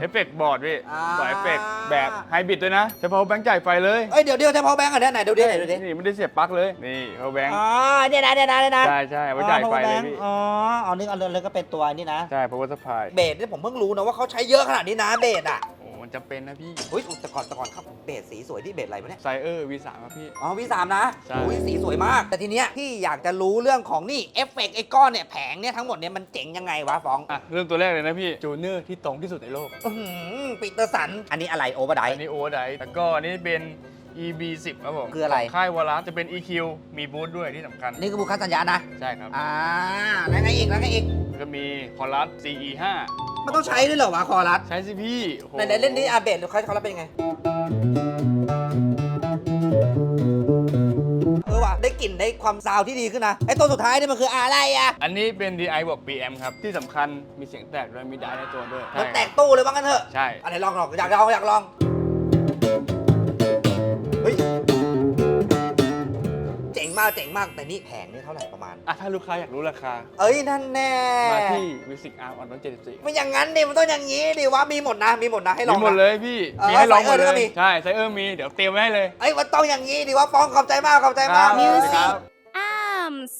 เอฟเฟกต์บอร์ดพี่อ่า ต่อเอฟเฟกต์แบบไฮบริดด้วยนะใช้ power bank จ่ายไฟเลย เอ้ยเดี๋ยวเดี๋ยวใช้พาวแบงค์อะเนี่ยไหนเดี๋ยวเดี๋ยวไหนเดี๋ยวดินี่ไม่ได้เสียบปลั๊กเลย นี่ power bank อ๋อเนี่ยนะเนี่ยนะเนี่ยนะใช่ใช่เอาไว้จ่ายไฟเลยพี่ อ๋อเอานึกเอาเลยเลยก็เป็นตัวนี่นะ ใช่ power supply เบสเนี่ยผมเพิ่งรู้นะว่าเขาใช้เยอะขนาดนี้นะเบสอะโอ้มัน จะเป็นนะพี่เฮ้ยแต่ก่อนแต่ก่อนครับเบสสีสวยที่เบสอะไรวะเนี่ยไซเออร์ V3 ครับพี่ อ๋อวีสามนะใช่ อุ้ยสีสวยมาก แต่ทีเนี้ยพี่อยากจะรู้เรื่องของนี่เอฟเฟกต์ไอ้ก้อนเนี่ยแผงเนี่ยทั้งหมดเนี่ยมันเจ๋งยังไงวะฟองอะเรื่องตัวแรกเลยนะพี่จูเนอร์ที่ตรงที่สุดในโลก อื้อหือปีเตอร์สัน อันนี้อะไรโอเวอร์ได อันนี้โอเวอร์ไดแล้วก็อันนี้เป็น EB10 ครับผมคืออะไรขงค่ายวอลัสจะเป็น EQ มีบูทด้วยที่สำคัญ นี่คือบุคคลสัญญานะ ใช่ครับ อ่า แล้วไงอีกแล้วไงอีก แล้วก็มีคอรัส CE5 มันต้องใช้ด้วยเหรอวะคอรัสใช้สิพี่โอ้โหไหนๆเล่นนี้อาเบสหรือคอรัสเป็นยังไง เออว่ะได้กลิ่นได้ความซาวด์ที่ดีขึ้นนะ ไอ้ตัวสุดท้ายเนี่ยมันคืออะไรอะอันนี้เป็น DI บวก PM ครับ ที่สำคัญมีเสียงแตกด้วยมีไดในตัวด้วยมันใช่แตกตู้เลยว่างั้นเถอะ ใช่ อันไหนลองลองอยากลองอยากลอง มากเจ๋งมากแต่นี่แผงนี่เท่าไหร่ประมาณ อะถ้าลูกค้าอยากรู้ราคา เอ้ยนั่นแน่มาที่ Music Arm on 174ไม่อย่างนั้นดิมันต้องอย่างนี้ดิว่ามีหมดนะมีหมดนะให้ลองมีหมดนะเลยพี่ เออมีให้ลองหมดไซเออร์เลก็ยมีใช่ไซเออร์มี เดี๋ยวเตรียมไว้ให้เลย เอ้ยมันต้องอย่างนี้ดิว่าฟ้องขอบใจมากขอบใจมากครับ Music ครับ Arms